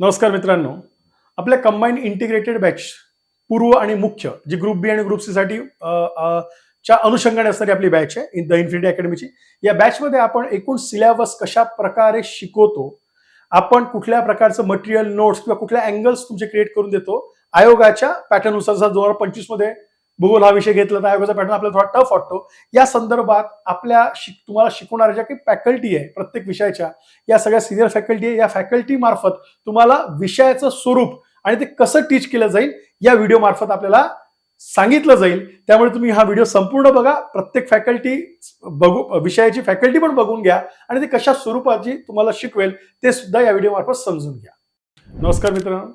नमस्कार मित्रांनो. आपल्या कंबाईन इंटिग्रेटेड बॅच पूर्व आणि मुख्य जी ग्रुप बी आणि ग्रुप सी साठी च्या अनुषंगाने असणारी आपली बॅच आहे इन द इन्फिनिटी अकॅडमीची या बॅचमध्ये आपण एकूण सिलेबस कशा प्रकारे शिकवतो आपण कुठल्या प्रकारचं मटेरियल नोट्स किंवा कुठल्या अँगल्स तुमचे क्रिएट करून देतो आयोगाच्या पॅटर्ननुसार दोन हजार पंचवीसमध्ये भूगोल हा विषय घेतला तर आयोगाचा पॅटर्न आपल्याला थोडा टफ वाटतो. या संदर्भात आपल्या शिक तुम्हाला शिकवणाऱ्या ज्या काही फॅकल्टी आहे प्रत्येक विषयाच्या या सगळ्या सिनियर फॅकल्टी आहे या फॅकल्टी मार्फत तुम्हाला विषयाचं स्वरूप आणि ते कसं टीच केलं जाईल या व्हिडिओ मार्फत आपल्याला सांगितलं जाईल. त्यामुळे तुम्ही हा व्हिडिओ संपूर्ण बघा. प्रत्येक फॅकल्टी बघू विषयाची फॅकल्टी पण बघून घ्या आणि ते कशा स्वरूपाची तुम्हाला शिकवेल ते सुद्धा या व्हिडिओ मार्फत समजून घ्या. नमस्कार मित्रांनो.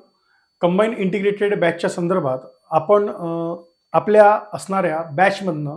कंबाईन इंटिग्रेटेड बॅचच्या संदर्भात आपण आपल्या असणाऱ्या बॅचमधनं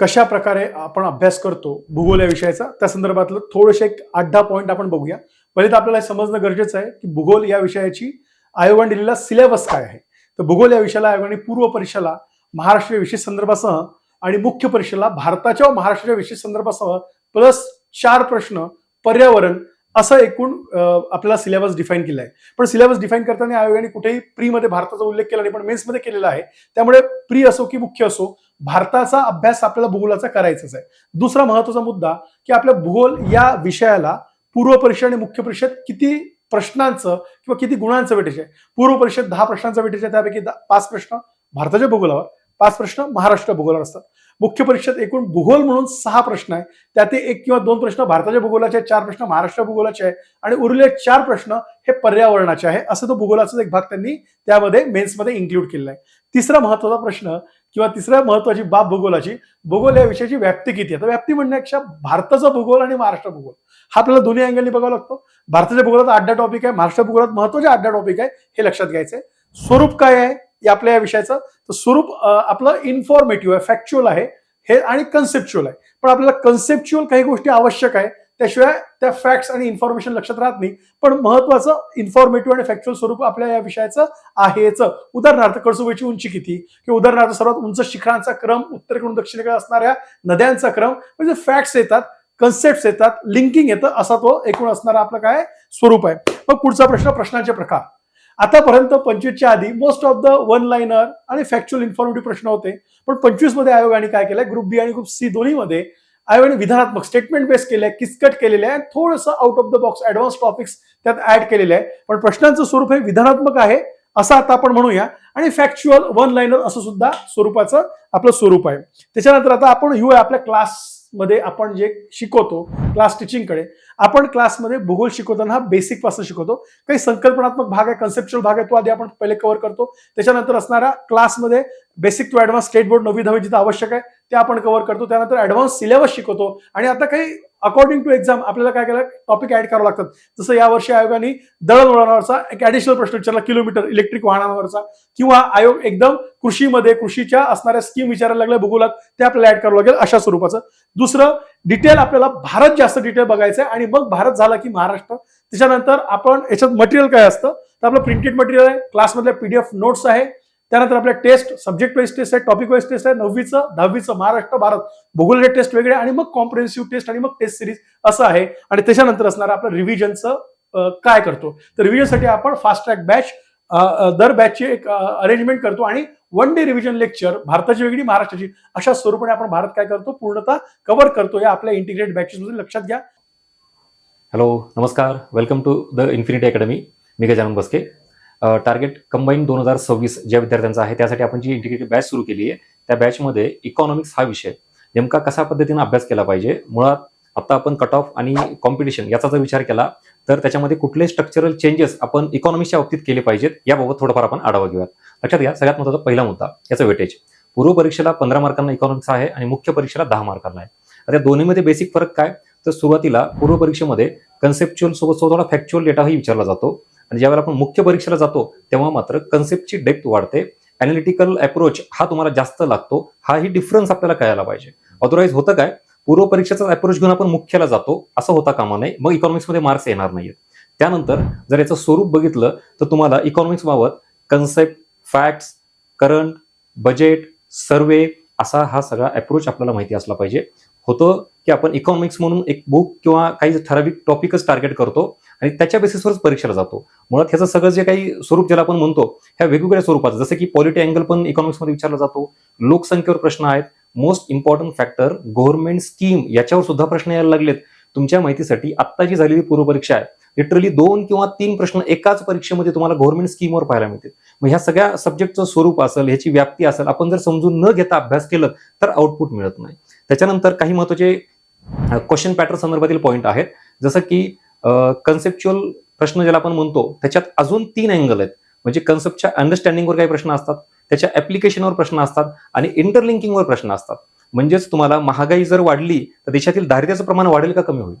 कशा प्रकारे आपण अभ्यास करतो भूगोल या विषयाचा त्या संदर्भातलं थोडेसे एक आठ दहा पॉईंट आपण बघूया. पहिले तर आपल्याला हे समजणं गरजेचं आहे की भूगोल या विषयाची आयोगाने दिलेला सिलेबस काय आहे. तर भूगोल या विषयाला आयोगाने पूर्व परीक्षेला महाराष्ट्रीय विशेष संदर्भासह आणि मुख्य परीक्षेला भारताच्या व महाराष्ट्राच्या विशेष संदर्भासह प्लस चार प्रश्न पर्यावरण असं एकूण आपला आपल्याला सिलेबस डिफाईन केला आहे पण सिलेबस डिफाईन करताना आयोगाने कुठेही प्रीमध्ये भारताचा उल्लेख केला नाही पण मेन्समध्ये केलेला आहे. त्यामुळे प्री असो की मुख्य असो भारताचा अभ्यास आपल्याला भूगोलाचा करायचाच आहे. दुसरा महत्त्वाचा मुद्दा की आपल्या भूगोल या विषयाला पूर्व परीक्षा आणि मुख्य परीक्षेत किती प्रश्नांचं किंवा किती गुणांचं वेटेज आहे पूर्व परीक्षेत दहा प्रश्नांचं वेटेज आहे त्यापैकी पाच प्रश्न भारताच्या भूगोलावर पाच प्रश्न महाराष्ट्र भूगोलावर असतात. मुख्य परीक्षेत एकूण भूगोल म्हणून सहा प्रश्न आहे. त्यात एक किंवा दोन प्रश्न भारताच्या भूगोलाचे आहेत, चार प्रश्न महाराष्ट्र भूगोलाचे आहे आणि उरलेले चार प्रश्न हे पर्यावरणाचे आहे. असं तो भूगोलाचा एक भाग त्यांनी त्यामध्ये मेन्समध्ये इन्क्लूड केलेला आहे. तिसरा महत्त्वाचा प्रश्न किंवा तिसऱ्या महत्वाची बाब भूगोलाची भूगोल या विषयाची व्याप्ती किती आहे? तर व्याप्ती म्हणण्यापेक्षा भारताचा भूगोल आणि महाराष्ट्र भूगोल. हा आपल्याला दोन्ही अँगलनी बघावा लागतो. भारताच्या भूगोलात आड्डा टॉपिक आहे महाराष्ट्र भूगोलात महत्त्वाचे अड्डा टॉपिक आहे हे लक्षात घ्यायचं आहे स्वरूप काय आहे? या आपल्या या विषयाचं. तर स्वरूप आपलं इन्फॉर्मेटिव्ह आहे फॅक्च्युअल आहे. हे आणि कन्सेप्च्युअल आहे. पण आपल्याला कन्सेप्च्युअल काही गोष्टी आवश्यक आहे. त्याशिवाय त्या फॅक्ट्स आणि इन्फॉर्मेशन लक्षात राहत नाही. पण महत्वाचं इन्फॉर्मेटिव्ह आणि फॅक्च्युअल स्वरूप आपल्या या विषयाचं आहेच. उदाहरणार्थ कळसुबाईची उंची किती? किंवा उदाहरणार्थ सर्वात उंच शिखरांचा क्रम उत्तरेकडून दक्षिणेकडे असणाऱ्या नद्यांचा क्रम. म्हणजे फॅक्ट्स येतात कन्सेप्ट येतात लिंकिंग येतं असा तो एकूण असणारा आपलं काय? स्वरूप आहे. मग पुढचा प्रश्न प्रश्नांचे प्रकार. आतापर्यंत पंचवीसच्या आधी most of the one liner आणि फॅक्च्युअल इन्फॉर्मेटिव्ह प्रश्न होते. पण पंचवीसमध्ये आयोगाने काय केलंय? ग्रुप बी आणि ग्रुप सी दोन्हीमध्ये आयोगाने विधानात्मक स्टेटमेंट बेस केले आहे किचकट केलेले आहे. थोडंसं out of the box advance topics त्यात ऍड केलेले आहे. पण प्रश्नांचं स्वरूप हे विधानात्मक आहे असं आता आपण म्हणूया. आणि फॅक्च्युअल वन लाईनर असं सुद्धा स्वरूपाचं आपलं स्वरूप आहे. त्याच्यानंतर आता आपण येऊया आपल्या क्लास क्लासमध्ये आपण जे शिकवतो क्लास टीचिंगकडे आपण क्लासमध्ये भूगोल शिकवताना हा बेसिकपासून शिकवतो. काही संकल्पनात्मक भाग आहे कन्सेप्च्युअल भाग आहे तो आधी आपण पहिले कव्हर करतो. त्याच्यानंतर असणारा क्लासमध्ये basic to advance state board नववी दहावी जिथं आवश्यक आहे ते आपण कव्हर करतो. त्यानंतर ऍडव्हान्स सिलेबस शिकवतो. आणि आता काही अकॉर्डिंग टू एक्झाम आपल्याला काय केलं? टॉपिक ऍड करावं लागतात. जसं यावर्षी आयोगाने दळणवळणावरचा एक ऍडिशनल प्रश्न विचारला किलोमीटर इलेक्ट्रिक वाहनांवरचा किंवा आयोग एकदम कृषीमध्ये कृषीच्या असणाऱ्या स्कीम विचारायला लागल्या भूगोलात ते आपल्याला ऍड करावं लागेल अशा स्वरूपाचं. दुसरं डिटेल आपल्याला भारत जास्त डिटेल बघायचं आहे आणि मग भारत झाला की महाराष्ट्र. त्याच्यानंतर आपण याच्यात मटेरियल काय असतं? तर आपलं प्रिंटेड मटेरियल आहे क्लासमधल्या पीडीएफ नोट्स आहे त्यानंतर आपल्या टेस्ट सब्जेक्ट वाईज टेस्ट आहे टॉपिक वाईज टेस्ट आहे नववीचं दहावीचं महाराष्ट्र भारत. भूगोलचे टेस्ट वेगळे आणि मग कॉम्प्रिहेन्सिव्ह टेस्ट आणि मग टेस्ट सिरीज असं आहे. आणि त्याच्यानंतर असणार आपलं रिव्हिजनचं काय करतो? तर रिव्हिजनसाठी आपण फास्ट ट्रॅक बॅच दर बॅचची एक अरेंजमेंट करतो आणि वन डे रिव्हिजन लेक्चर भारताची वेगळी महाराष्ट्राची अशा स्वरूपाने आपण भारत काय करतो? पूर्णतः कव्हर करतो या आपल्या इंटिग्रेट बॅचेसमध्ये लक्षात घ्या. हॅलो नमस्कार. Welcome to the infinity academy me Gajanan Baske. Target combine दोन हजार सव्वीस ज्या विद्यार्थ्यांचा आहे त्यासाठी आपण जी इंटिग्रेटेड बॅच सुरू केली आहे त्या बॅचमध्ये इकॉनॉमिक्स हा विषय नेमका कशा पद्धतीने अभ्यास केला पाहिजे? मुळात आता आपण कट ऑफ आणि कॉम्पिटिशन याचा जर विचार केला तर त्याच्यामध्ये कुठले स्ट्रक्चरल चेंजेस आपण इकॉनॉमिक्सच्या बाबतीत केले पाहिजेत याबाबत थोडंफार आपण आढावा घेऊयात. लक्षात घ्या सगळ्यात महत्त्वाचा पहिला मुद्दा याचा वेटेज पूर्व परीक्षेला पंधरा मार्कांना इकॉनॉमिक्स आहे आणि मुख्य परीक्षेला दहा मार्कांना आहे. आता दोन्हीमध्ये बेसिक फरक काय? तर सुरुवातीला पूर्व परीक्षेमध्ये कन्सेप्च्युअल सोबत सोबत थोडा फॅक्च्युअल डेटाही विचारला जातो. आणि ज्यावेळेला आपण मुख्य परीक्षेला जातो तेव्हा मात्र कन्सेप्टची डेप्थ वाढते. अनालिटिकल अप्रोच हा तुम्हाला जास्त लागतो. हा ही डिफरन्स आपल्याला कळायला पाहिजे. अदरवाईज होतं काय? पूर्व परीक्षेचा अप्रोच घेऊन आपण मुख्याला जातो. असं होता कामा नाही मग इकॉनॉमिक्समध्ये मार्क्स येणार नाहीत त्यानंतर जर याचं स्वरूप बघितलं तर तुम्हाला इकॉनॉमिक्स बाबत concept facts current budget survey असा हा सगळा अप्रोच आपल्याला माहिती असला पाहिजे. होतं की आपण इकॉनॉमिक्स म्हणून एक बुक किंवा काही ठराविक टॉपिकच टार्गेट करतो आणि त्याच्या बेसिसवरच परीक्षेला जातो. मुळात ह्याचं सगळं जे काही स्वरूप ज्याला आपण म्हणतो ह्या वेगवेगळ्या स्वरूपाचं जसं की पॉलिटी अँगल पण इकॉनॉमिक्समध्ये विचारला जातो. लोकसंख्येवर प्रश्न आहेत. Most important factor government scheme याच्यावर सुद्धा प्रश्न यायला लागलेत. तुमच्या माहितीसाठी आत्ता जी झालेली पूर्वपरीक्षा आहे लिटरली दोन किंवा तीन प्रश्न एकाच परीक्षेमध्ये तुम्हाला गव्हर्नमेंट स्कीमवर पाहायला मिळतील. मग ह्या सगळ्या सब्जेक्टचं स्वरूप असेल ह्याची व्याप्ती असेल आपण जर समजून न घेता अभ्यास केलं तर आउटपुट मिळत नाही. त्याच्यानंतर काही महत्त्वाचे क्वेश्चन पॅटर्न संदर्भातील पॉईंट आहेत. जसं की कन्सेप्च्युअल प्रश्न ज्याला आपण म्हणतो त्याच्यात अजून तीन अँगल आहेत. म्हणजे कन्सेप्टच्या अंडरस्टँडिंगवर काही प्रश्न असतात त्याच्या ऍप्लिकेशनवर प्रश्न असतात आणि इंटरलिंकिंगवर प्रश्न असतात. म्हणजेच तुम्हाला महागाई जर वाढली तर देशातील दारिद्र्याचं प्रमाण वाढेल का कमी होईल?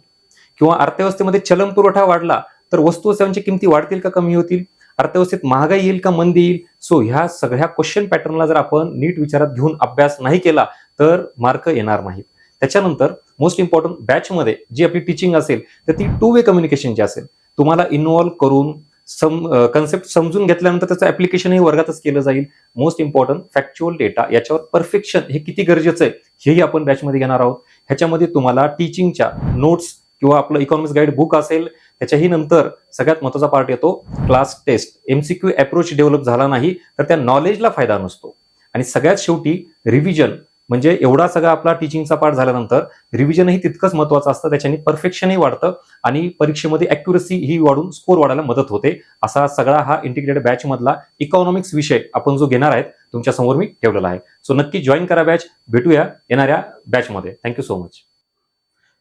किंवा अर्थव्यवस्थेमध्ये चलन पुरवठा वाढला तर वस्तू सेवांच्या सेवांची किमती वाढतील का कमी होतील? अर्थव्यवस्थेत महागाई येईल का मंदी येईल? सो ह्या सगळ्या क्वेश्चन पॅटर्नला जर आपण नीट विचारात घेऊन अभ्यास नाही केला तर मार्क येणार नाहीत. त्याच्यानंतर मोस्ट इम्पॉर्टंट बॅचमध्ये जी आपली टीचिंग असेल तर ती टू वे कम्युनिकेशनची असेल तुम्हाला इन्व्हॉल्व्ह करून सम कन्सेप्ट समजून घेतल्यानंतर त्याचं ऍप्लिकेशन हे वर्गातच केलं जाईल. मोस्ट इम्पॉर्टंट फॅक्च्युअल डेटा याच्यावर परफेक्शन हे किती गरजेचं आहे हेही आपण बॅचमध्ये घेणार आहोत. ह्याच्यामध्ये तुम्हाला टीचिंगच्या नोट्स किंवा आपलं इकॉनॉमिक्स गाईड बुक असेल त्याच्याही नंतर सगळ्यात महत्त्वाचा पार्ट येतो class test MCQ approach develop झाला नाही तर त्या नॉलेजला फायदा नसतो. आणि सगळ्यात शेवटी रिव्हिजन म्हणजे एवढा सगळा आपला टीचिंगचा पार्ट झाल्यानंतर रिव्हिजनही तितकंच महत्वाचं असतं त्याच्याने परफेक्शनही वाढतं आणि परीक्षेमध्ये अॅक्युरसी ही वाढून स्कोर वाढायला मदत होते. असा सगळा हा इंटिग्रेटेड बॅच मधला इकॉनॉमिक्स विषय आपण जो घेणार आहेत तुमच्यासमोर मी ठेवलेला आहे. सो नक्की जॉईन करा बॅच भेटूया येणाऱ्या बॅचमध्ये थँक्यू सो मच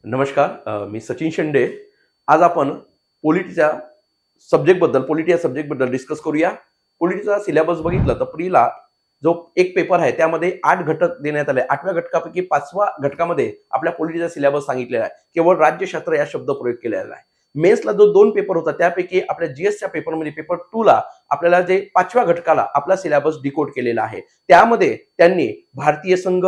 नमस्कार मी सचिन शेंडे. आज आपण पोलिटीच्या सब्जेक्टबद्दल पोलिटी या सब्जेक्टबद्दल डिस्कस करूया. पोलिटीचा सिलेबस बघितलं तर प्रीला जो एक पेपर आहे त्यामध्ये आठ घटक देण्यात आले. आठव्या घटकापैकी पाचवा घटकामध्ये आपल्या पॉलिटीचा सिलेबस सांगितलेला आहे. केवळ राज्यशास्त्र या शब्द प्रयोग केलेला आहे मेन्सला जो दोन पेपर होता त्यापैकी आपल्या जीएसच्या पेपरमध्ये पेपर टू ला आपल्याला जे पाचव्या घटकाला आपला सिलेबस डिकोड केलेला आहे. त्यामध्ये त्यांनी भारतीय संघ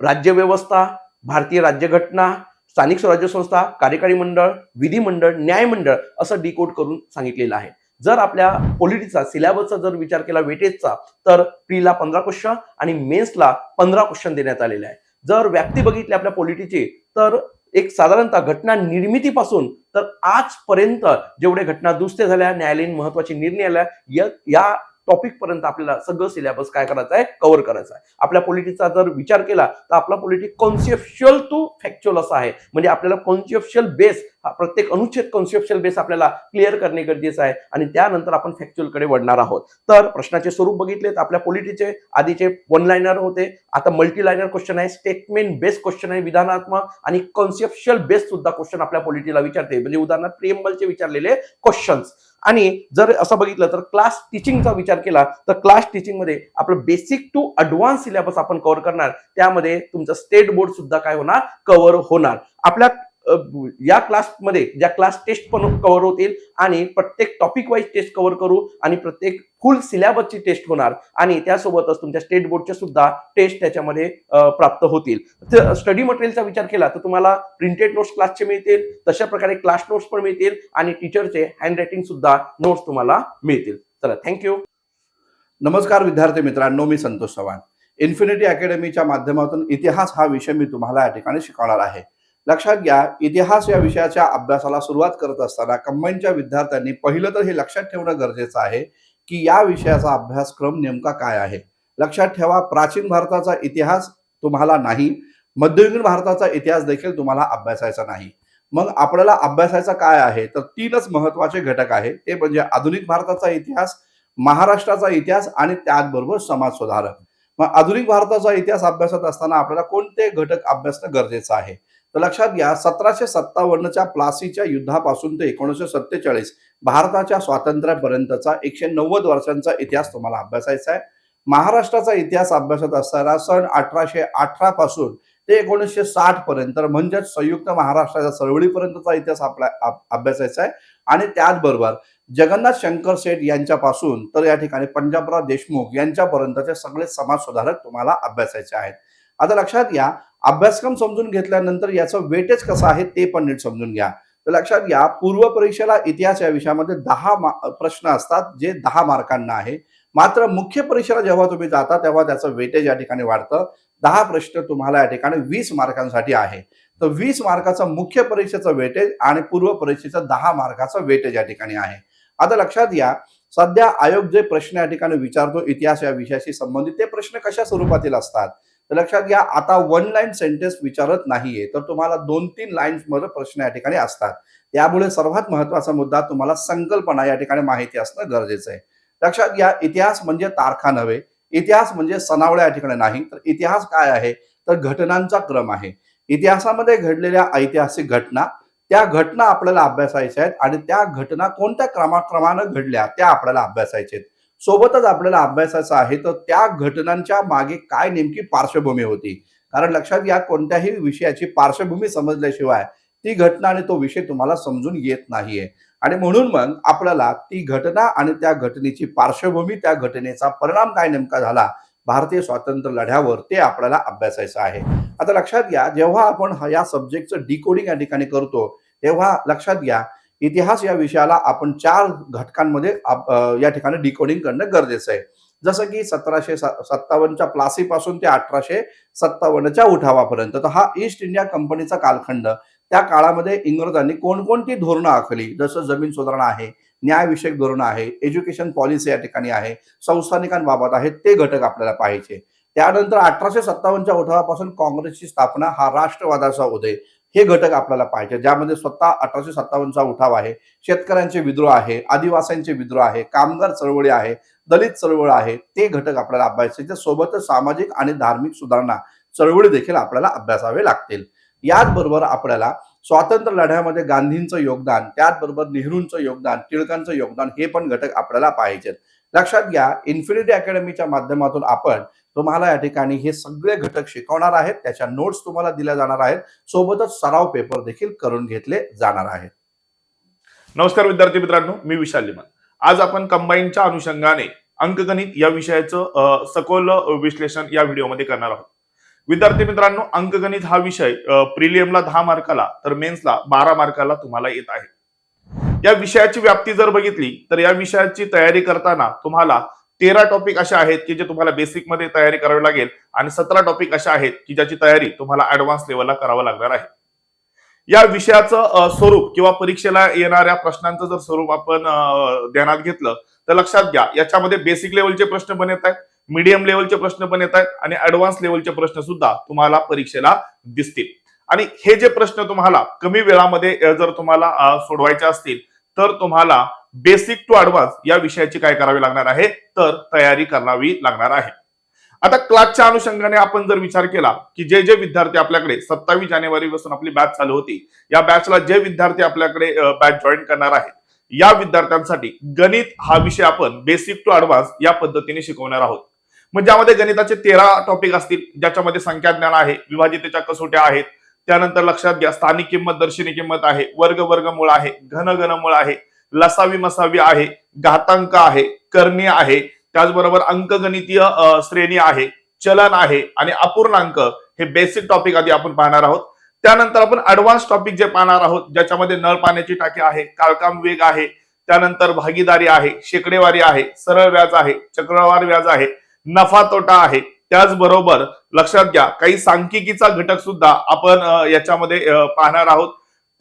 राज्यव्यवस्था भारतीय राज्यघटना स्थानिक स्वराज्य संस्था कार्यकारी मंडळ विधिमंडळ न्यायमंडळ असं डिकोड करून सांगितलेलं आहे. जर आपल्या पॉलिटीचा सिलेबसचा जर विचार केला वेटेजचा तर प्रीला पंधरा क्वेश्चन आणि मेन्सला पंधरा क्वेश्चन देण्यात आलेले आहे. जर व्याप्ती बघितली आपल्या पॉलिटीची तर एक साधारणतः घटना निर्मितीपासून तर आजपर्यंत जेवढे घटना दुरुस्त्या झाल्या न्यायालयीन महत्त्वाचे निर्णय आल्या या- या टॉपिक पर्यंत आपल्याला सगळं सिलेबस काय करायचं आहे? कव्हर करायचं आहे. आपल्या पॉलिटीचा जर विचार केला तर आपला पॉलिटी कॉन्सेप्च्युअल टू फॅक्च्युअल असा आहे. म्हणजे आपल्याला कॉन्सेप्च्युअल बेस हा प्रत्येक अनुच्छेद कॉन्सेप्च्युअल बेस आपल्याला क्लिअर करणे गरजेचं आहे. आणि त्यानंतर आपण फॅक्च्युअलकडे वळणार आहोत. तर प्रश्नाचे स्वरूप बघितले तर आपल्या पॉलिटीचे आधीचे वन लायनर होते. आता मल्टी लायनर क्वेश्चन आहे. स्टेटमेंट बेस्ड क्वेश्चन आहे विधानात्मक. आणि कॉन्सेप्च्युअल बेस्ड सुद्धा क्वेश्चन आपल्या पॉलिटीला विचारते. म्हणजे उदाहरणार्थ प्रिएम्बलचे विचारलेले क्वेश्चन्स आणि जर असं बघितलं तर क्लास टीचिंगचा विचार केला तर क्लास टीचिंगमध्ये आपलं बेसिक टू अडव्हान्स सिलेबस आपण कव्हर करणार. त्यामध्ये तुमचं स्टेट बोर्ड सुद्धा काय होणार? कव्हर होणार. आपल्या या क्लासमध्ये ज्या क्लास टेस्ट पण कव्हर होतील आणि प्रत्येक टॉपिक वाईज टेस्ट कव्हर करू आणि प्रत्येक फुल सिलेबसची टेस्ट होणार आणि त्यासोबतच तुमच्या स्टेट बोर्डच्या सुद्धा टेस्ट त्याच्यामध्ये प्राप्त होतील. स्टडी मटेरियलचा विचार केला तर तुम्हाला प्रिंटेड नोट्स क्लासचे मिळतील तशा प्रकारे क्लास नोट्स पण मिळतील आणि टीचरचे हँड रायटिंग सुद्धा नोट्स तुम्हाला मिळतील. चला थँक्यू नमस्कार विद्यार्थी मित्रांनो मी संतोष चव्हाण. इन्फिनिटी अकॅडमीच्या माध्यमातून इतिहास हा विषय मी तुम्हाला या ठिकाणी शिकवणार आहे. लक्षात घ्या इतिहास या विषयाच्या अभ्यासाला सुरुवात करत असताना कंबाईनच्या विद्यार्थ्यांनी पहिलं तर हे लक्षात ठेवणं गरजेचं आहे की या विषयाचा अभ्यासक्रम नेमका काय आहे. लक्षात ठेवा प्राचीन भारताचा इतिहास तुम्हाला नाही मध्ययुगीन भारताचा इतिहास देखील तुम्हाला अभ्यासायचा नाही. मग आपल्याला अभ्यासायचा काय आहे? तर तीनच महत्त्वाचे घटक आहे. ते म्हणजे आधुनिक भारताचा इतिहास महाराष्ट्राचा इतिहास आणि त्याचबरोबर समाज सुधारक. मग आधुनिक भारताचा इतिहास अभ्यासत असताना आपल्याला कोणते घटक अभ्यासणं गरजेचं आहे? तर लक्षात घ्या सतराशे सत्तावन्नच्या प्लासीच्या युद्धापासून ते एकोणीसशे सत्तेचाळीस भारताच्या स्वातंत्र्यापर्यंतचा एकशे नव्वद वर्षांचा इतिहास तुम्हाला अभ्यासायचा आहे. महाराष्ट्राचा इतिहास अभ्यासत असताना सन अठराशे अठरा पासून ते एकोणीसशे साठ पर्यंत म्हणजेच संयुक्त महाराष्ट्राच्या चळवळीपर्यंतचा इतिहास आपला अभ्यासायचा आहे. आणि त्याचबरोबर जगन्नाथ शंकर सेठ यांच्यापासून तर या ठिकाणी पंजाबराव देशमुख यांच्यापर्यंतचे सगळे समाज सुधारक तुम्हाला अभ्यासायचे आहेत. आता लक्षात घ्या अभ्यासक्रम समजून घेतल्यानंतर याचं वेटेज कसं आहे ते पण नीट समजून घ्या. तर लक्षात घ्या पूर्व परीक्षेला इतिहास या विषयामध्ये दहा प्रश्न असतात जे दहा मार्कांना आहे. मात्र मुख्य परीक्षेला जेव्हा तुम्ही जाता तेव्हा त्याचं वेटेज या ठिकाणी वाढतं. दहा प्रश्न तुम्हाला या ठिकाणी वीस मार्कांसाठी आहे. तर वीस मार्काचं मुख्य परीक्षेचं वेटेज आणि पूर्व परीक्षेचं दहा मार्काचं वेटेज या ठिकाणी आहे. आता लक्षात घ्या सध्या आयोग जे प्रश्न या ठिकाणी विचारतो इतिहास या विषयाशी संबंधित ते प्रश्न कशा स्वरूपातील असतात? तर लक्षात घ्या आता वन लाईन सेंटेन्स विचारत नाहीये तर तुम्हाला दोन तीन लाईन्समध्ये प्रश्न या ठिकाणी असतात. त्यामुळे सर्वात महत्त्वाचा मुद्दा तुम्हाला संकल्पना या ठिकाणी माहिती असणं गरजेचं आहे. लक्षात घ्या इतिहास म्हणजे तारखा नव्हे. इतिहास म्हणजे सनावळ्या या ठिकाणी नाही तर इतिहास काय आहे? तर घटनांचा क्रम आहे. इतिहासामध्ये घडलेल्या ऐतिहासिक घटना त्या घटना आपल्याला अभ्यासायच्या आहेत आणि त्या घटना कोणत्या क्रमाक्रमानं घडल्या त्या आपल्याला अभ्यासायच्या आहेत. सोबतच आपल्याला अभ्यासाचं आहे. तर त्या घटनांच्या मागे काय नेमकी पार्श्वभूमी होती? कारण लक्षात घ्या कोणत्याही विषयाची पार्श्वभूमी समजल्याशिवाय ती घटना आणि तो विषय तुम्हाला समजून येत नाहीये. आणि म्हणून मग आपल्याला ती घटना आणि त्या घटनेची पार्श्वभूमी त्या घटनेचा परिणाम काय नेमका झाला? भारतीय स्वातंत्र्य लढ्यावर ते आपल्याला अभ्यासायचं आहे. आता लक्षात घ्या जेव्हा आपण या सब्जेक्टचं डिकोडिंग या ठिकाणी करतो तेव्हा लक्षात घ्या इतिहास या विषयाला आपण चार घटकांमध्ये या ठिकाणी डिकोडिंग करणं गरजेचं आहे. जसं की सतराशे सत्तावन्नच्या प्लासीपासून ते अठराशे सत्तावन्नच्या उठावापर्यंत. तर हा ईस्ट इंडिया कंपनीचा कालखंड. त्या काळामध्ये इंग्रजांनी कोणकोणती धोरणं आखली? जसं जमीन सुधारणा आहे न्यायविषयक धोरणं आहे एज्युकेशन पॉलिसी या ठिकाणी आहे संस्थानिकांबाबत आहे ते घटक आपल्याला पाहिजे त्यानंतर अठराशे सत्तावन्नच्या उठावापासून काँग्रेसची स्थापना हा राष्ट्रवादाचा उदय. हे घटक आपल्याला पाहिजे ज्यामध्ये स्वतः अठराशे सत्तावन्नचा उठाव आहे शेतकऱ्यांचे विद्रोह आहे आदिवासींचे विद्रोह आहे कामगार चळवळी आहे दलित चळवळ आहे ते घटक आपल्याला अभ्यासायचे सोबतच सामाजिक आणि धार्मिक सुधारणा चळवळी देखील आपल्याला अभ्यासावे लागतील. याचबरोबर आपल्याला स्वातंत्र्य लढ्यामध्ये गांधींचं योगदान त्याचबरोबर नेहरूंचं योगदान टिळकांचं योगदान हे पण घटक आपल्याला पाहिजेत लक्षात घ्या इन्फिनिटी अकॅडमीच्या माध्यमातून आपण तुम्हाला या ठिकाणी हे सगळे घटक शिकवणार आहेत. त्याच्या नोट्स तुम्हाला दिल्या जाणार आहेत. सोबतच सराव पेपर देखील करून घेतले जाणार आहेत. नमस्कार विद्यार्थी मित्रांनो मी विशाल लिमन. आज आपण कंबाईनच्या अनुषंगाने अंकगणित या विषयाचं सखोल विश्लेषण या व्हिडिओमध्ये करणार आहोत. विद्यार्थी मित्रांनो अंकगणित हा विषय प्रिलियमला दहा मार्काला तर मेन्सला बारा मार्काला तुम्हाला येत आहे. या विषयाची व्याप्ती जर बघितली तर या विषयाची तयारी करताना तुम्हाला तेरा टॉपिक असे आहेत की जे तुम्हाला बेसिकमध्ये तयारी करावी लागेल आणि सतरा टॉपिक असे आहेत की ज्याची तयारी तुम्हाला ऍडव्हान्स लेवलला करावं लागणार आहे. या विषयाचं स्वरूप किंवा परीक्षेला येणाऱ्या प्रश्नांचं जर स्वरूप आपण ध्यानात घेतलं तर लक्षात घ्या याच्यामध्ये बेसिक लेवलचे प्रश्न पण येत आहेत मीडियम लेवलचे प्रश्न पण येत आहेत आणि ऍडव्हान्स लेवलचे प्रश्न सुद्धा तुम्हाला परीक्षेला दिसतील. आणि हे जे प्रश्न तुम्हाला कमी वेळामध्ये जर तुम्हाला सोडवायचे असतील तर तुम्हाला बेसिक टू ऍडव्हान्स या विषयाची काय करावी लागणार आहे? तर तयारी करावी लागणार आहे. आता क्लासच्या अनुषंगाने आपण जर विचार केला की जे जे विद्यार्थी आपल्याकडे सत्तावीस जानेवारी पासून आपली बॅच चालू होती या बॅचला जे विद्यार्थी आपल्याकडे बॅच जॉईन करणार आहेत या विद्यार्थ्यांसाठी गणित हा विषय आपण बेसिक टू ऍडव्हान्स या पद्धतीने शिकवणार आहोत. मग ज्यामध्ये गणिताचे तेरा टॉपिक असतील ज्याच्यामध्ये संख्या ज्ञान आहे विभाजितेच्या कसोट्या आहेत त्यानंतर लक्षात घ्या स्थानिक किंमत दर्शनी किंमत आहे वर्ग वर्गमूळ आहे घन घनमूळ आहे लसावी मसावी आहे घातांक आहे करणी आहे त्याचबरोबर अंकगणितीय श्रेणी आहे चलन आहे आणि अपूर्णांक हे बेसिक टॉपिक आधी आपण पाहणार आहोत. त्यानंतर आपण ऍडव्हान्स टॉपिक जे पाहणार आहोत ज्याच्यामध्ये नळ पाण्याची टाकी आहे काळकाम वेग आहे त्यानंतर भागीदारी आहे शेकडेवारी आहे सरळ व्याज आहे चक्रवार व्याज आहे नफा तोटा आहे त्याचबरोबर लक्षात घ्या काही सांख्यिकीचा घटक सुद्धा आपण याच्यामध्ये पाहणार आहोत.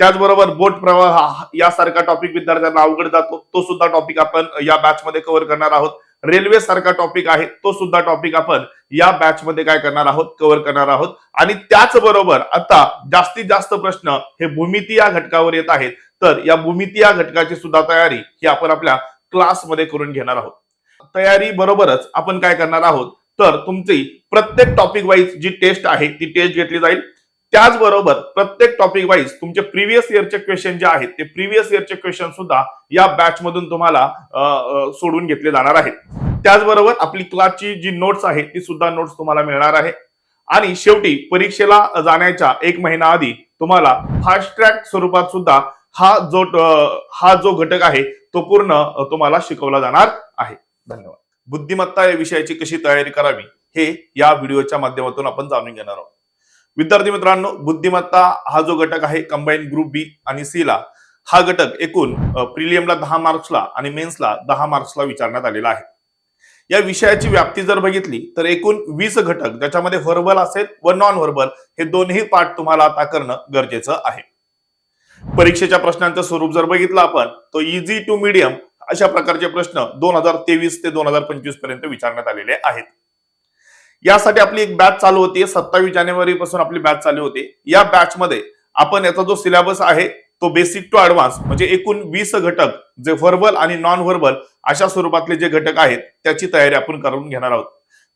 त्याचबरोबर बोट प्रवाह हा- यासारखा टॉपिक विद्यार्थ्यांना अवघड जातो तो सुद्धा टॉपिक आपण या बॅच मध्ये कव्हर करणार आहोत. रेल्वे सारखा टॉपिक आहे तो सुद्धा टॉपिक आपण या बॅच मध्ये काय करणार आहोत? कव्हर करणार आहोत. आणि त्याचबरोबर आता जास्तीत जास्त प्रश्न हे भूमिती या घटकावर येत आहेत. तर या भूमिती या घटकाची सुद्धा तयारी ही आपण आपल्या क्लासमध्ये करून घेणार आहोत. तयारी बरोबरच आपण काय करणार आहोत? तर तुमची प्रत्येक टॉपिक वाईज जी टेस्ट आहे ती टेस्ट घेतली जाईल. त्याचबरोबर प्रत्येक टॉपिक वाईज तुमचे प्रिव्हियस इयरचे क्वेश्चन जे आहेत ते प्रिव्हियस इयरचे क्वेश्चन सुद्धा या बॅच मधून तुम्हाला सोडून घेतले जाणार आहेत. त्याचबरोबर आपली क्लासची जी नोट्स आहे ती सुद्धा नोट्स तुम्हाला मिळणार आहे. आणि शेवटी परीक्षेला जाण्याच्या एक महिना आधी तुम्हाला फास्ट ट्रॅक स्वरूपात सुद्धा हा जो हा जो घटक आहे तो पूर्ण तुम्हाला शिकवला जाणार आहे. धन्यवाद. बुद्धिमत्ता या विषयाची कशी तयारी करावी हे या व्हिडिओच्या माध्यमातून आपण जाणून घेणार आहोत. विद्यार्थी मित्रांनो बुद्धिमत्ता हा जो घटक आहे कंबाईन ग्रुप बी आणि सी ला हा घटक एकूण प्रिलियमला दहा मार्क्सला आणि मेन्सला दहा मार्क्सला विचारण्यात आलेला आहे. या विषयाची व्याप्ती जर बघितली तर एकूण वीस घटक ज्याच्यामध्ये व्हर्बल असेल व नॉन व्हर्बल हे दोन्ही पाठ तुम्हाला आता करणं गरजेचं आहे. परीक्षेच्या प्रश्नांचं स्वरूप जर बघितलं आपण तो इझी टू मीडियम अशा प्रकारचे प्रश्न दोन हजार तेवीस ते दोन हजार पंचवीसपर्यंत विचारण्यात आलेले आहेत. यासाठी आपली एक बॅच चालू होती. सत्तावीस जानेवारी पासून आपली बॅच चालू होती. या बॅच मध्ये आपण याचा जो सिलेबस आहे तो बेसिक टू ऍडव्हान्स म्हणजे एकूण वीस घटक जे व्हर्बल आणि नॉन व्हर्बल अशा स्वरूपातले जे घटक आहेत त्याची तयारी आपण करून घेणार आहोत.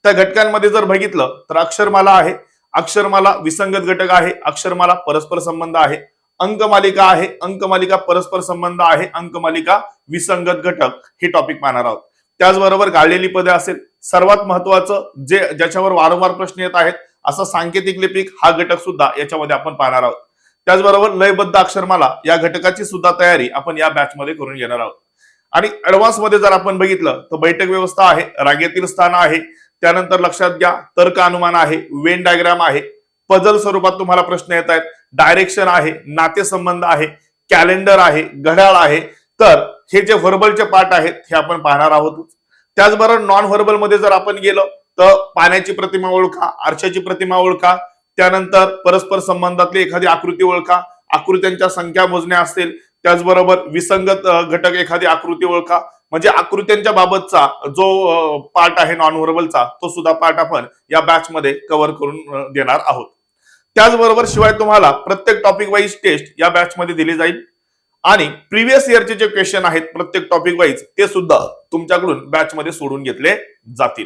त्या घटकांमध्ये जर बघितलं तर अक्षरमाला आहे. अक्षरमाला विसंगत घटक आहे. अक्षरमाला परस्पर संबंध आहे. अंकमालिका आहे. अंकमालिका परस्पर संबंध आहे. अंकमालिका विसंगत घटक हे टॉपिक पाहणार आहोत. त्याचबरोबर गाळलेली पदे असेल सर्वात महत्वाचं जे ज्याच्यावर वारंवार प्रश्न येत आहेत असं सांकेतिक लिपिक हा घटक सुद्धा याच्यामध्ये आपण पाहणार आहोत. त्याचबरोबर लयबद्ध अक्षरमाला या घटकाची सुद्धा तयारी आपण या बॅच मध्ये करून घेणार आहोत. आणि ऍडव्हान्समध्ये जर आपण बघितलं तर बैठक व्यवस्था आहे रागेतील स्थान आहे त्यानंतर लक्षात घ्या तर्क अनुमान आहे वेन डायग्राम आहे पजल स्वरूपात तुम्हाला प्रश्न येत आहेत डायरेक्शन आहे नातेसंबंध आहे कॅलेंडर आहे घड्याळ आहे तर हे जे व्हर्बलचे पार्ट आहेत हे आपण पाहणार आहोत त्याचबरोबर नॉन व्हर्बलमध्ये जर आपण गेलो तर पाण्याची प्रतिमा ओळखा आरशाची प्रतिमा ओळखा त्यानंतर परस्पर संबंधातली एखादी आकृती ओळखा आकृत्यांच्या संख्या मोजण्या असतील त्याचबरोबर विसंगत घटक एखादी आकृती ओळखा म्हणजे आकृत्यांच्या बाबतचा जो पार्ट आहे नॉन व्हर्बलचा तो सुद्धा पार्ट आपण या बॅच मध्ये कव्हर करून देणार आहोत. त्याचबरोबर शिवाय तुम्हाला प्रत्येक टॉपिक वाईज टेस्ट या बॅच मध्ये दिली जाईल. आणि प्रिव्हियस इयरचे जे क्वेश्चन आहेत प्रत्येक टॉपिक वाईज ते सुद्धा तुमच्याकडून बॅच मध्ये सोडून घेतले जातील.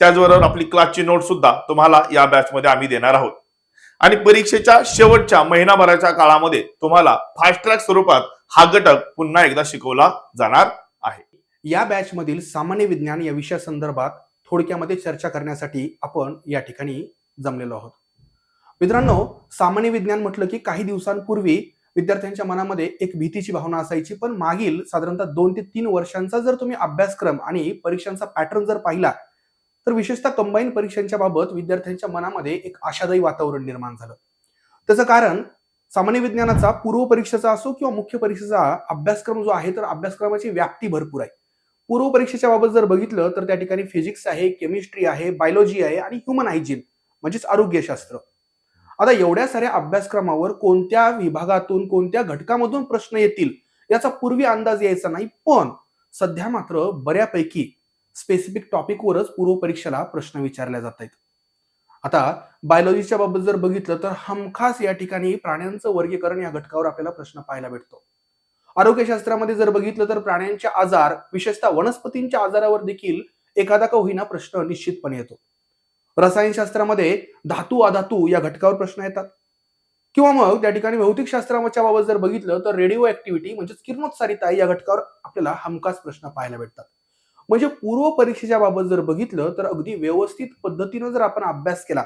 त्याचबरोबर आपली क्लासची नोट सुद्धा तुम्हाला या बॅचमध्ये आम्ही देणार आहोत. आणि परीक्षेच्या शेवटच्या महिनाभराच्या काळामध्ये तुम्हाला फास्ट ट्रॅक स्वरूपात हा घटक पुन्हा एकदा शिकवला जाणार आहे. या बॅच मधील सामान्य विज्ञान या विषयासंदर्भात थोडक्यामध्ये चर्चा करण्यासाठी आपण या ठिकाणी जमलेलो आहोत. मित्रांनो सामान्य विज्ञान म्हटलं की काही दिवसांपूर्वी विद्यार्थ्यांच्या मनामध्ये एक भीतीची भावना असायची. पण मागील साधारणतः दोन ते तीन वर्षांचा जर तुम्ही अभ्यासक्रम आणि परीक्षांचा पॅटर्न जर पाहिला तर विशेषतः कंबाईन परीक्षांच्या बाबत विद्यार्थ्यांच्या मनामध्ये एक आशादायी वातावरण निर्माण झालं. त्याचं कारण सामान्य विज्ञानाचा पूर्व परीक्षेचा असो किंवा मुख्य परीक्षेचा अभ्यासक्रम जो आहे तर अभ्यासक्रमाची व्याप्ती भरपूर आहे. पूर्व परीक्षेच्या बाबत जर बघितलं तर त्या ठिकाणी फिजिक्स आहे केमिस्ट्री आहे बायोलॉजी आहे आणि ह्युमन हायजीन म्हणजेच आरोग्यशास्त्र. आता एवढ्या साऱ्या अभ्यासक्रमावर कोणत्या विभागातून कोणत्या घटकामधून प्रश्न येतील याचा पूर्वी अंदाज यायचा नाही. पण सध्या मात्र बऱ्यापैकी स्पेसिफिक टॉपिकवरच पूर्व परीक्षेला प्रश्न विचारले जात आहेत. आता बायोलॉजीच्या बाबत जर बघितलं तर हमखास या ठिकाणी प्राण्यांचं वर्गीकरण या घटकावर आपल्याला प्रश्न पाहायला भेटतो. आरोग्यशास्त्रामध्ये जर बघितलं तर प्राण्यांचे आजार विशेषतः वनस्पतींच्या आजारावर देखील एखादा का होईना प्रश्न निश्चितपणे येतो. रसायनशास्त्रामध्ये धातू अधातू या घटकावर प्रश्न येतात. किंवा मग त्या ठिकाणी भौतिकशास्त्राच्या बाबत जर बघितलं तर रेडिओ ऍक्टिव्हिटी म्हणजेच किरणोत्सारिता या घटकावर आपल्याला हमखास प्रश्न पाहायला भेटतात. म्हणजे पूर्व परीक्षेच्या बाबत जर बघितलं तर अगदी व्यवस्थित पद्धतीनं जर आपण अभ्यास केला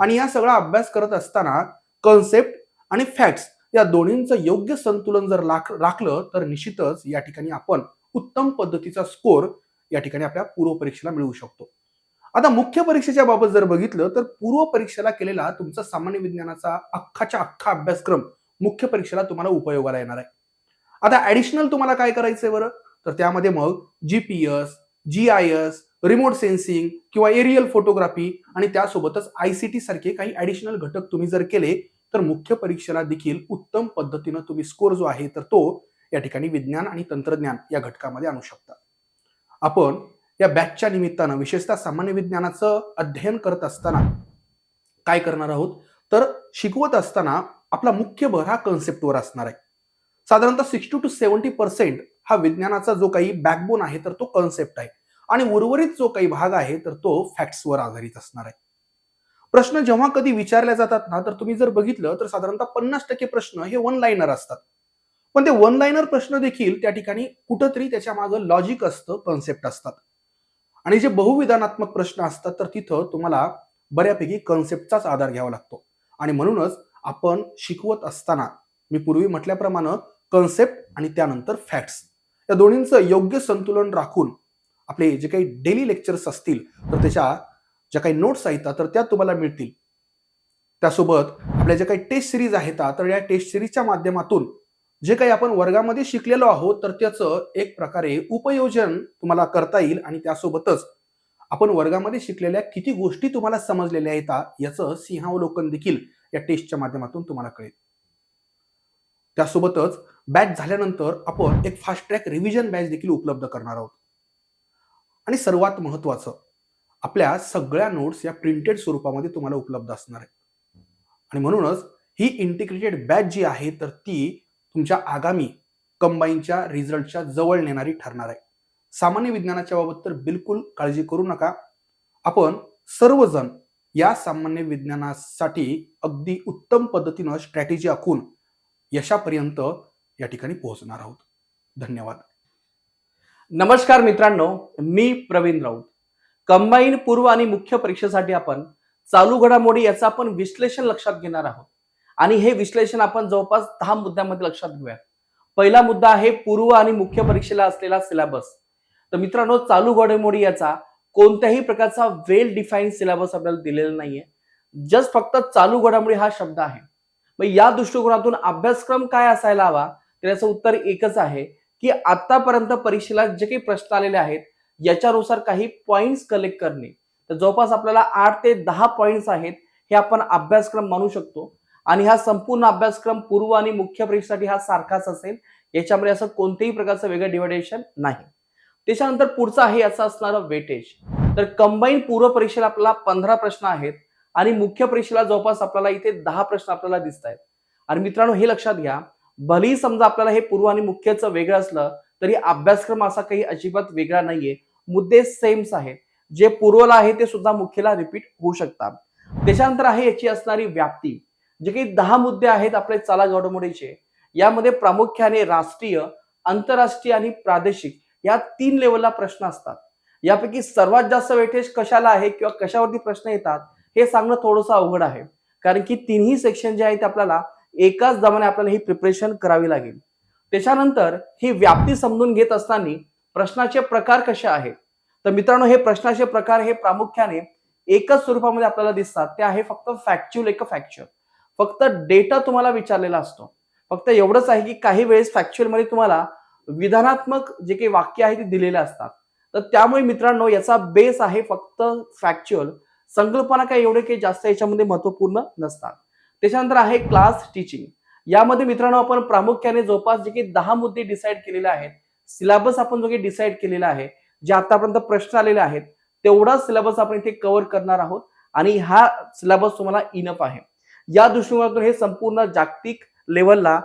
आणि या सगळा अभ्यास करत असताना कन्सेप्ट आणि फॅक्ट्स या दोन्हींचं योग्य संतुलन जर लाख- राखलं तर निश्चितच या ठिकाणी आपण उत्तम पद्धतीचा स्कोर या ठिकाणी आपल्या पूर्व परीक्षेला मिळवू शकतो. आता मुख्य परीक्षेच्या बाबत जर बघितलं तर पूर्व परीक्षेला केलेला तुमचा सामान्य विज्ञानाचा अख्खाच्या अख्खा अभ्यासक्रम मुख्य परीक्षेला तुम्हाला उपयोगाला येणार आहे. आता ऍडिशनल तुम्हाला काय करायचंय बरं? तर त्यामध्ये मग GPS G I S remote sensing किंवा एरियल फोटोग्राफी आणि त्यासोबतच आय सी टी सारखे काही ऍडिशनल घटक तुम्ही जर केले तर मुख्य परीक्षेला देखील उत्तम पद्धतीनं तुम्ही स्कोर जो आहे तर तो या ठिकाणी विज्ञान आणि तंत्रज्ञान या घटकामध्ये आणू शकता. आपण या बॅचच्या निमित्तानं विशेषतः सामान्य विज्ञानाचं अध्ययन करत असताना काय करणार आहोत? तर शिकवत असताना आपला मुख्य भर हा कन्सेप्टवर असणार आहे. साधारणतः सिक्स्टी टू सेव्हन्टी पर्सेंट हा विज्ञानाचा जो काही बॅकबोन आहे तर तो कन्सेप्ट आहे. आणि उर्वरित जो काही भाग आहे तर तो फॅक्ट्सवर आधारित असणार आहे. प्रश्न जेव्हा कधी विचारले जातात ना तर तुम्ही जर बघितलं तर साधारणतः पन्नास टक्के प्रश्न हे वन लाईनर असतात. पण ते वन लाईनर प्रश्न देखील त्या ठिकाणी कुठंतरी त्याच्या मागं लॉजिक असतं कन्सेप्ट असतात. आणि जे बहुविधानात्मक प्रश्न असतात तर तिथं तुम्हाला बऱ्यापैकी कन्सेप्टचाच आधार घ्यावा लागतो. आणि म्हणूनच आपण शिकवत असताना मी पूर्वी म्हटल्याप्रमाणे कन्सेप्ट आणि त्यानंतर फॅक्ट्स या दोन्हींचं योग्य संतुलन राखून आपले जे काही डेली लेक्चर्स असतील तर त्याच्या ज्या काही नोट्स आहेत तर त्या तुम्हाला मिळतील. त्यासोबत आपल्या ज्या काही टेस्ट सिरीज आहेत तर या टेस्ट सिरीजच्या माध्यमातून जे काही आपण वर्गामध्ये शिकलेलो आहोत तर त्याचं एक प्रकारे उपयोजन तुम्हाला करता येईल आणि त्यासोबतच आपण वर्गामध्ये शिकलेल्या किती गोष्टी तुम्हाला समजलेल्या आहेत याचं सिंहावलोकन देखील या टेस्टच्या माध्यमातून तुम्हाला कळेल. त्यासोबतच बॅच झाल्यानंतर आपण एक फास्ट ट्रॅक रिव्हिजन बॅच देखील उपलब्ध करणार आहोत. आणि सर्वात महत्वाचं आपल्या सगळ्या नोट्स या प्रिंटेड स्वरूपामध्ये तुम्हाला उपलब्ध असणार आहेत. आणि म्हणूनच ही इंटिग्रेटेड बॅच जी आहे तर ती तुमच्या आगामी कंबाईनच्या रिझल्टच्या जवळ नेणारी ठरणार आहे. सामान्य विज्ञानाच्या बाबत तर बिलकुल काळजी करू नका. आपण सर्वजण या सामान्य विज्ञानासाठी अगदी उत्तम पद्धतीनं स्ट्रॅटेजी आखून यशापर्यंत या ठिकाणी पोहोचणार आहोत. धन्यवाद. नमस्कार मित्रांनो मी प्रवीण राऊत. कंबाईन पूर्व आणि मुख्य परीक्षेसाठी आपण चालू घडामोडी याचं आपण विश्लेषण लक्षात घेणार आहोत. आणि हे विश्लेषण आपण जवळपास दहा मुद्द्यामध्ये लक्षात घेऊया पहिला मुद्दा आहे पूर्व आणि मुख्य परीक्षेला असलेला सिलेबस तर मित्रांनो चालू घडामोडी याचा कोणत्याही प्रकारचा वेल डिफाईन सिलेबस आपल्याला दिलेला नाहीये. जस्ट फक्त चालू घडामोडी हा शब्द आहे. मग या दृष्टिकोनातून अभ्यासक्रम काय असायला हवा? तर याचं उत्तर एकच आहे की आतापर्यंत परीक्षेला जे काही प्रश्न आलेले आहेत याच्यानुसार काही पॉइंट्स कलेक्ट करणे. तर जवळपास आपल्याला आठ ते दहा पॉइंट्स आहेत हे आपण अभ्यासक्रम मानू शकतो. आणि हा संपूर्ण अभ्यासक्रम पूर्व आणि मुख्य परीक्षेसाठी हा सारखाच असेल. याच्यामध्ये असं कोणत्याही प्रकारचं वेगळं डिव्हायडेशन नाही. त्याच्यानंतर पुढचं आहे याचं असणारं वेटेज तर कंबाईन पूर्व परीक्षेला आपल्याला पंधरा प्रश्न आहेत आणि मुख्य परीक्षेला जवळपास आपल्याला इथे दहा प्रश्न आपल्याला दिसत आहेत आणि मित्रांनो हे लक्षात घ्या. भलेही समजा आपल्याला हे पूर्व आणि मुख्यचं वेगळं असलं तरी अभ्यासक्रम असा काही अजिबात वेगळा नाहीये. मुद्दे सेम्स आहेत. जे पूर्वला आहे ते सुद्धा मुख्यला रिपीट होऊ शकतात. त्याच्यानंतर आहे याची असणारी व्याप्ती. जे काही दहा मुद्दे आहेत आपले चाला घडामोडीचे यामध्ये प्रामुख्याने राष्ट्रीय आंतरराष्ट्रीय आणि प्रादेशिक या तीन लेवलला प्रश्न असतात. यापैकी सर्वात जास्त वेटेज कशाला आहे किंवा कशावरती प्रश्न येतात हे सांगणं थोडंसं अवघड आहे. कारण की तिन्ही सेक्शन जे आहे ते आपल्याला एकाच दमाने आपल्याला ही प्रिपरेशन करावी लागेल. त्याच्यानंतर ही व्याप्ती समजून घेत असताना प्रश्नाचे प्रकार कसे आहेत? तर मित्रांनो हे प्रश्नाचे प्रकार हे प्रामुख्याने एकच स्वरूपामध्ये आपल्याला दिसतात. ते आहे फक्त फॅक्च्युअल एक फॅक्च्युअल फक्त डेटा तुम्हाला विचारलेला असतो. फक्त एवढंच आहे की काही वेळेस फॅक्च्युअलमध्ये तुम्हाला विधानात्मक जे काही वाक्य आहे ते दिलेले असतात. तर त्यामुळे मित्रांनो याचा बेस आहे फक्त फॅक्च्युअल संकल्पना काही एवढे काही जास्त याच्यामध्ये महत्त्वपूर्ण नसतात. त्याच्यानंतर आहे क्लास टीचिंग यामध्ये मित्रांनो आपण प्रामुख्याने जवळपास जे काही दहा मुद्दे डिसाईड केलेले आहेत सिलेबस आपण जो काही डिसाईड केलेला आहे जे आतापर्यंत प्रश्न आलेले आहेत तेवढा सिलेबस आपण इथे कव्हर करणार आहोत आणि हा सिलेबस तुम्हाला इनफ आहे. या दृष्टिकोनातून हे संपूर्ण जागतिक लेवलला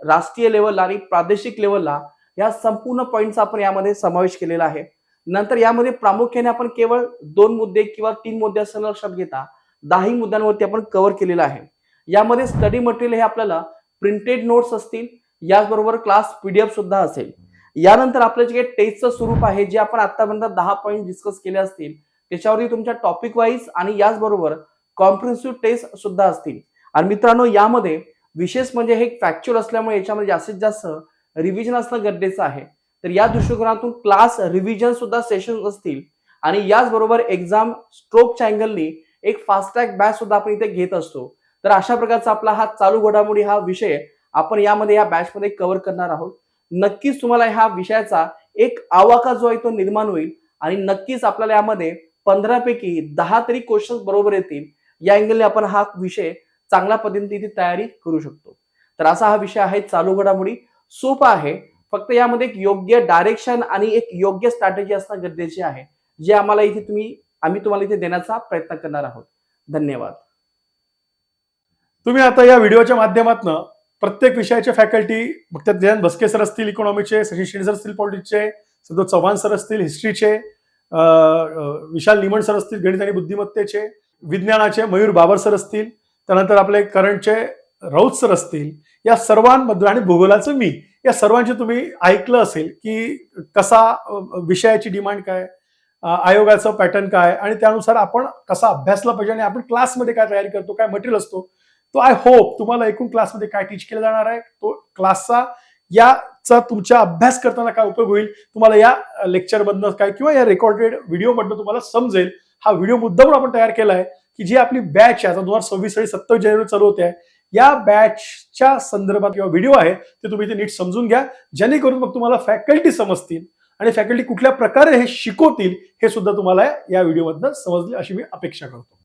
राष्ट्रीय लेवलला आणि प्रादेशिक लेवलला या संपूर्ण पॉईंटचा आपण यामध्ये समावेश केलेला आहे. नंतर यामध्ये प्रामुख्याने आपण केवळ दोन मुद्दे किंवा तीन मुद्दे असं लक्षात घेता दहाही मुद्द्यांवरती आपण कव्हर केलेलं आहे. यामध्ये स्टडी मटेरियल हे आपल्याला प्रिंटेड नोट्स असतील याचबरोबर क्लास पीडीएफ सुद्धा असेल. यानंतर आपलं जे काही टेस्टचं स्वरूप आहे जे आपण आतापर्यंत दहा पॉईंट डिस्कस केले असतील त्याच्यावरती तुमच्या टॉपिक वाईज आणि याचबरोबर कॉम्प्रिहेन्सिव्ह टेस्ट सुद्धा असतील. आणि मित्रांनो यामध्ये विशेष म्हणजे हे फॅक्च्युअल असल्यामुळे याच्यामध्ये जास्तीत जास्त रिव्हिजन असणं गरजेचं आहे. तर या दृष्टिकोनातून क्लास रिव्हिजन सुद्धा सेशन असतील. आणि याचबरोबर एक्झाम स्ट्रोकच्या अँगलनी एक फास्ट ट्रॅक बॅच सुद्धा आपण इथे घेत असतो. तर अशा प्रकारचा आपला हा चालू घडामोडी हा विषय आपण यामध्ये या बॅचमध्ये कव्हर करणार आहोत. नक्कीच तुम्हाला ह्या विषयाचा एक आवाका जो आहे तो निर्माण होईल. आणि नक्कीच आपल्याला यामध्ये पंधरापैकी दहा तरी क्वेश्चन बरोबर येतील. या अँगलने आपण हा विषय चांगल्या पद्धतीने तयारी करू शकतो. तर असा हा विषय आहे चालू घडामोडी. सोपा आहे. फक्त यामध्ये एक योग्य डायरेक्शन आणि एक योग्य स्ट्रॅटेजी असणं गरजेचे आहे. जे आम्हाला इथे तुम्ही आम्ही तुम्हाला इथे देण्याचा प्रयत्न करणार आहोत. धन्यवाद. तुम्ही आता या व्हिडिओच्या माध्यमातून प्रत्येक विषयाचे फॅकल्टी मग त्यात जयंत भस्के सर असतील इकॉनॉमीचे सचिन शिंदे सर असतील पॉलिटिक्सचे सदो चव्हाण सर असतील हिस्ट्रीचे विशाल निमण सर असतील गणित आणि बुद्धिमत्तेचे विज्ञानाचे मयूर बाबर सर असतील त्यानंतर आपले करंटचे राऊत सर असतील या सर्वांमधून आणि भूगोलाचं मी या सर्वांचे तुम्ही ऐकलं असेल की कसा विषयाची डिमांड काय आयोगाचं पॅटर्न काय आणि त्यानुसार आपण कसा अभ्यासला पाहिजे आणि आपण क्लासमध्ये काय तयारी करतो काय मटेरियल असतो तो आय होप तुम्हाला एकूण क्लासमध्ये काय टीच केलं जाणार आहे तो क्लासचा याचा तुमच्या अभ्यास करताना काय उपयोग होईल तुम्हाला या लेक्चरमधनं काय किंवा या रेकॉर्डेड व्हिडिओमधनं तुम्हाला समजेल. हा व्हिडिओ मुद्दा म्हणून आपण तयार केला आहे की जी आपली बॅच आहे आता दोन हजार सव्वीस आणि सत्तावीस जानेवारी चालू होते या बॅचच्या संदर्भात किंवा व्हिडिओ आहे ते तुम्ही ते नीट समजून घ्या. जेणेकरून मग तुम्हाला फॅकल्टी समजतील आणि फॅकल्टी कुठल्या प्रकारे हे शिकवतील हे सुद्धा तुम्हाला या व्हिडिओमधनं समजले अशी मी अपेक्षा करतो.